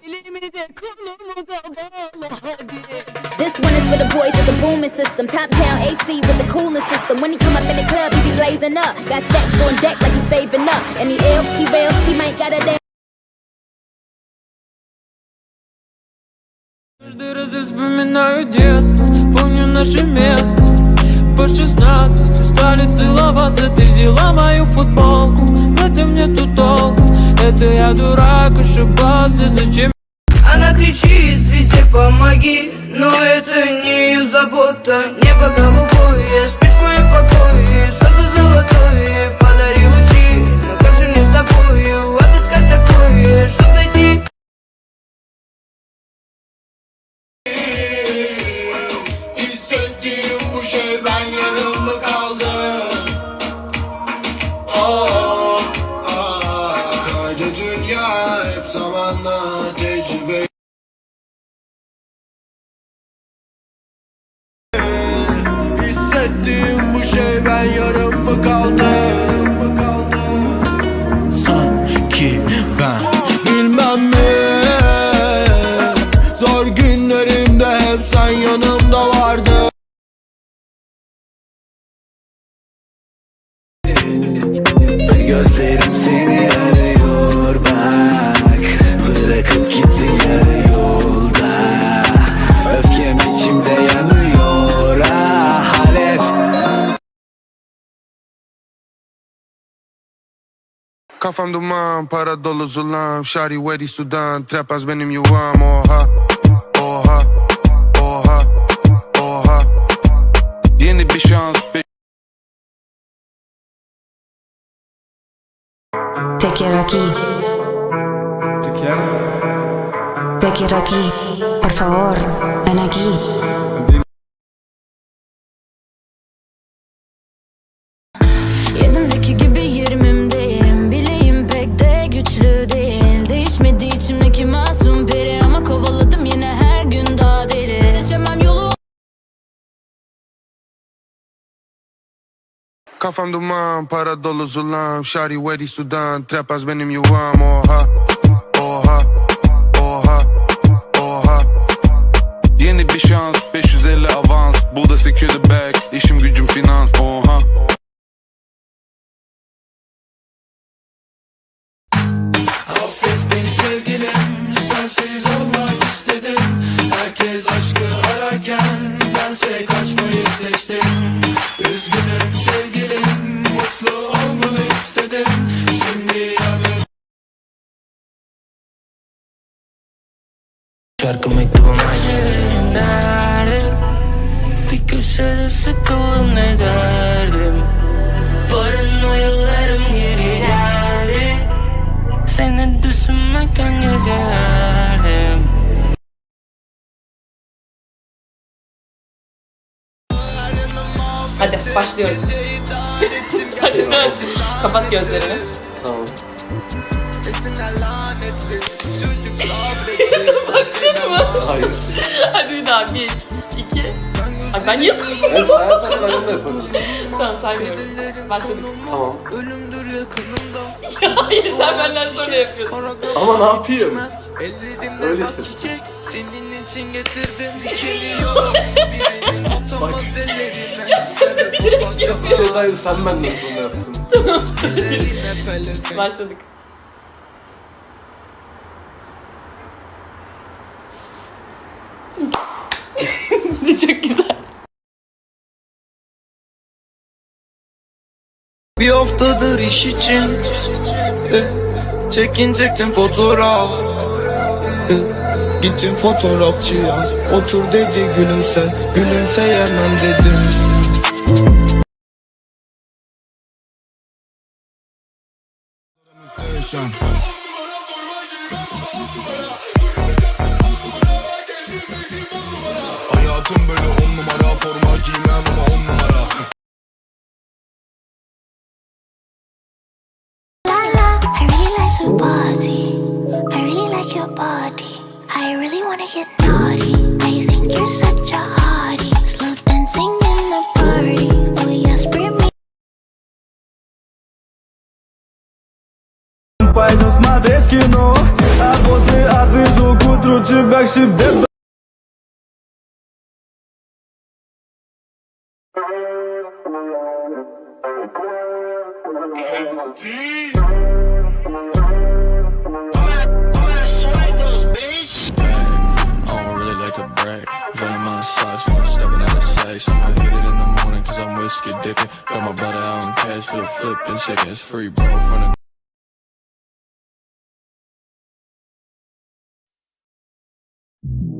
This one is for the boys with the booming system. Top down AC with the cooling system. When he come up in the club, he be blazing up. Got stacks on deck like he's saving up. And he ill, he real, he might got a damn. Каждый раз я вспоминаю детство Помню наше место По 16 устали целоваться Ты взяла мою футболку В этом нету толку Это я дурак, ошибался Зачем? Она кричит везде помоги Но это не ее забота. Небо голубое, спишь gold. Kafam duman, para dolu zulam Şari Wedi Sudan, trapaz benim yuvam Oha, oha, oha, oha Yeni bir şans, Te quiero aquí. Te quiero. Te quiero aquí. Por favor, ven aquí. Kafam duman, para dolu zulam Şari Wedi Sudan, trapaz benim yuvam oha, Şarkı mektubum Nerede Bir köşede sıkıldım ne derdim Paranoyalarım geri geldi Seni düşünmekten gecerdim Hadi başlıyoruz. Hadi dön. Kapat gözlerini. Tamam. Hayır. Hadi bir daha. Bir, iki. Ay ben niye Ben saymıyorum? sayarsan ben onu da yaparım. tamam saymıyorum. Başladık. Tamam. Ya hayır sen benden sonra yapıyorsun. Ama ne yapayım? Öylesin. çiçek Senin için getirdim dikeni yok Birinin otamaz ellerine Sebep olmaz Cezayir sen benden sonra yaptın. Başladık. Çok güzel. Bir haftadır iş için eh, Çekinecektim fotoğraf eh, Gittim fotoğrafçıya Otur dedi gülümse Gülümseyemem dedim Station. Hayatım böyle on numara Forma giymem ama on numara I really like to party. I really like your body. I really wanna get naughty. I think you're such a hottie. Slow dancing in the party. Oh yes, bring me. Пойду смотреть кино А после отвезу к утру тебя к себе Got my brother out in cash, flip flipping seconds free, bro. From the Sephora.